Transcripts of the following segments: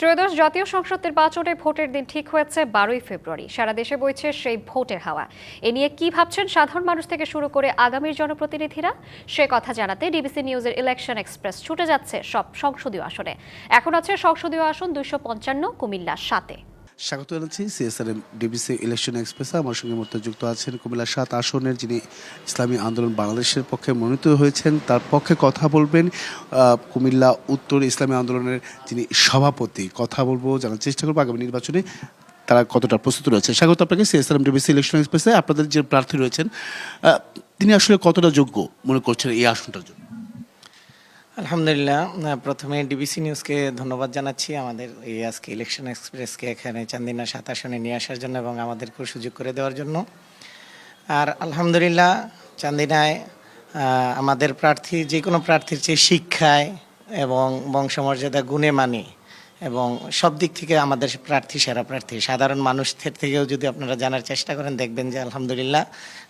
ত্রয়োদশ জাতীয় সংসদ নির্বাচনে ভোটের দিন ঠিক হয়েছে বারোই ফেব্রুয়ারি। সারা দেশে বইছে সেই ভোটের হাওয়া। এ নিয়ে কি ভাবছেন সাধারণ মানুষ থেকে শুরু করে আগামীর জনপ্রতিনিধিরা? সে কথা জানাতে ডিবিসি নিউজের ইলেকশন এক্সপ্রেস ছুটে যাচ্ছে সব সংসদীয় আসনে। এখন আছে সংসদীয় আসন দুইশো পঞ্চান্ন, কুমিল্লা সাতে। স্বাগত জানাচ্ছি সিএসআরএম ডিবিসি ইলেকশন এক্সপ্রেসে। আমার সঙ্গে মধ্যে যুক্ত আছেন কুমিল্লা সাত আসনের যিনি ইসলামী আন্দোলন বাংলাদেশের পক্ষে মনোনীত হয়েছেন, তার পক্ষে কথা বলবেন কুমিল্লা উত্তর ইসলামী আন্দোলনের যিনি সভাপতি। কথা বলব, জানার চেষ্টা করব আগামী নির্বাচনে তারা কতটা প্রস্তুত রয়েছে। স্বাগত আপনাকে সিএসআরএম ডিবিসি ইলেকশন এক্সপ্রেসে। আপনাদের যে প্রার্থী রয়েছেন তিনি আসলে কতটা যোগ্য মনে করছেন এই আসনটার জন্য? আলহামদুলিল্লাহ প্রথমে ডিবিসি নিউজকে ধন্যবাদ জানাচ্ছি আমাদের এই আজকে ইলেকশন এক্সপ্রেসকে এখানে চান্দিনা সাত আসনে নিয়ে আসার জন্য এবং আমাদেরকেও সুযোগ করে দেওয়ার জন্য। আর আলহামদুলিল্লাহ, চান্দিনায় আমাদের প্রার্থী, যে কোনো প্রার্থীর চেয়ে শিক্ষায় এবং বংশমর্যাদা, গুণে মানে এবং সব দিক থেকে আমাদের প্রার্থী সেরা প্রার্থী। সাধারণ মানুষদের থেকেও যদি আপনারা জানার চেষ্টা করেন, দেখবেন যে আলহামদুলিল্লাহ,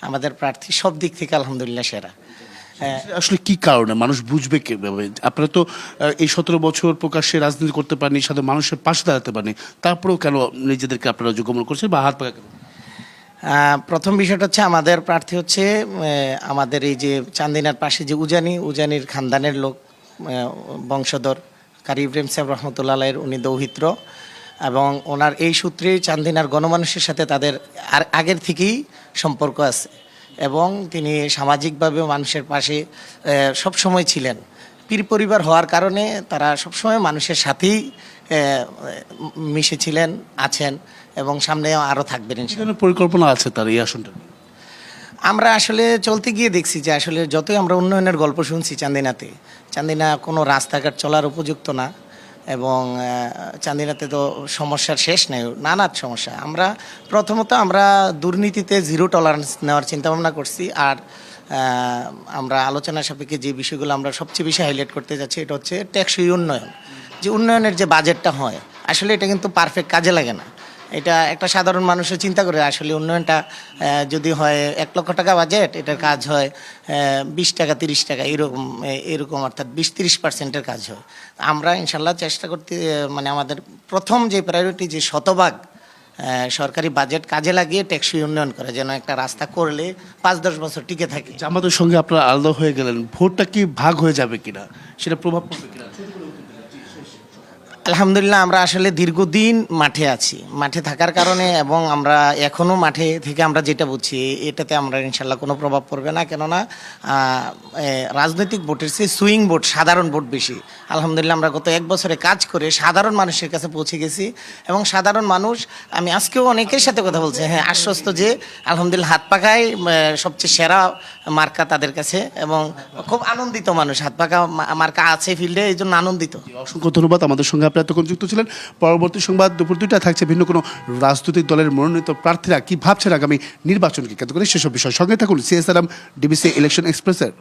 আমাদের প্রার্থী সব দিক থেকে আলহামদুলিল্লাহ সেরা। আসলে কি কারণে? মানুষ বুঝবে কীভাবে? আপনারা তো এই সতেরো বছর প্রকাশ্যে রাজনীতি করতে পারেনি সাথে মানুষের পাশে দাঁড়াতে পারেনি তারপরেও কেন নিজেদেরকে আপনারা যোগ্য মনে করছেন বা হাত পাকা প্রথম বিষয়টা হচ্ছে আমাদের প্রার্থী হচ্ছে আমাদের এই যে চান্দিনার পাশে যে উজানি, উজানির খানদানের লোক বংশধর কারি ইব্রাহিম সাহেব রহমতুল্লাহ এর উনি দৌহিত্র। এবং ওনার এই সূত্রে চান্দিনার গণমানুষের সাথে তাদের আর আগের থেকেই সম্পর্ক আছে। এবং তিনি সামাজিকভাবে মানুষের পাশে সব সময় ছিলেন। পীর পরিবার হওয়ার কারণে তারা সবসময় মানুষের সাথেই মিশেছিলেন আছেন এবং সামনে আরও থাকবেন। পরিকল্পনা আছে তার এই আসনটা আমরা আসলে চলতে গিয়ে দেখছি যে আসলে যতই আমরা উন্নয়নের গল্প শুনছি চান্দিনাতে চান্দিনা কোনো রাস্তাঘাট চলার উপযুক্ত না। এবং চান্দিনাতে তো সমস্যার শেষ নেই, নানা সমস্যা। আমরা প্রথমত আমরা দুর্নীতিতে জিরো টলারেন্স নেওয়ার চিন্তা ভাবনা করছি আর আমরা আলোচনা সাপেক্ষে যে বিষয়গুলো আমরা সবচেয়ে বেশি হাইলাইট করতে যাচ্ছি এটা হচ্ছে ট্যাক্সই উন্নয়ন। যে উন্নয়নের যে বাজেটটা হয়, আসলে এটা কিন্তু পারফেক্ট কাজে লাগে না। এটা একটা সাধারণ মানুষের চিন্তা করে, আসলে উন্নয়নটা যদি হয় এক লক্ষ টাকা বাজেট এটার কাজ হয় বিশ টাকা, তিরিশ টাকা, এরকম এরকম অর্থাৎ বিশ, তিরিশ পার্সেন্টের কাজ হয়। আমরা ইনশাল্লাহ চেষ্টা করতে মানে আমাদের প্রথম যে প্রায়োরিটি যে শতভাগ সরকারি বাজেট কাজে লাগিয়ে ট্যাক্সি উন্নয়ন করে, যেন একটা রাস্তা করলে পাঁচ, দশ বছর টিকে থাকে। জামাতের সঙ্গে আপনারা আলাদা হয়ে গেলেন, ভোটটা কি ভাগ হয়ে যাবে কিনা, সেটা প্রভাব পড়বে আলহামদুলিল্লাহ আমরা আসলে দীর্ঘদিন মাঠে আছি। মাঠে থাকার কারণে এবং আমরা এখনও মাঠে থেকে আমরা যেটা বুঝছি এটাতে আমরা ইনশাল্লাহ কোনো প্রভাব পড়বে না। কেননা রাজনৈতিক ভোটের চেয়ে সুইং ভোট সাধারণ ভোট বেশি। আলহামদুলিল্লাহ আমরা গত এক বছরে কাজ করে সাধারণ মানুষের কাছে পৌঁছে গেছি এবং সাধারণ মানুষ আমি আজকেও অনেকের সাথে কথা বলছি হ্যাঁ আশ্বস্ত যে আলহামদুলিল্লাহ হাত আহ, সবচেয়ে সেরা মার্কা তাদের কাছে এবং খুব আনন্দিত মানুষ। হাত পাকা মার্কা আছে ফিল্ডে এই জন্য আনন্দিত। অসংখ্য ধন্যবাদ আমাদের সঙ্গে আপনারা তখন যুক্ত ছিলেন। পরবর্তী সংবাদ দুপুর দুইটা থাকছে ভিন্ন কোনো রাজনৈতিক দলের মনোনীত প্রার্থীরা কি ভাবছেন আগামী নির্বাচনকে কেন্দ্র করে? সেসব বিষয় সঙ্গে থাকুন। সিএসআরএম ডিবিসি ইলেকশন এক্সপ্রেসের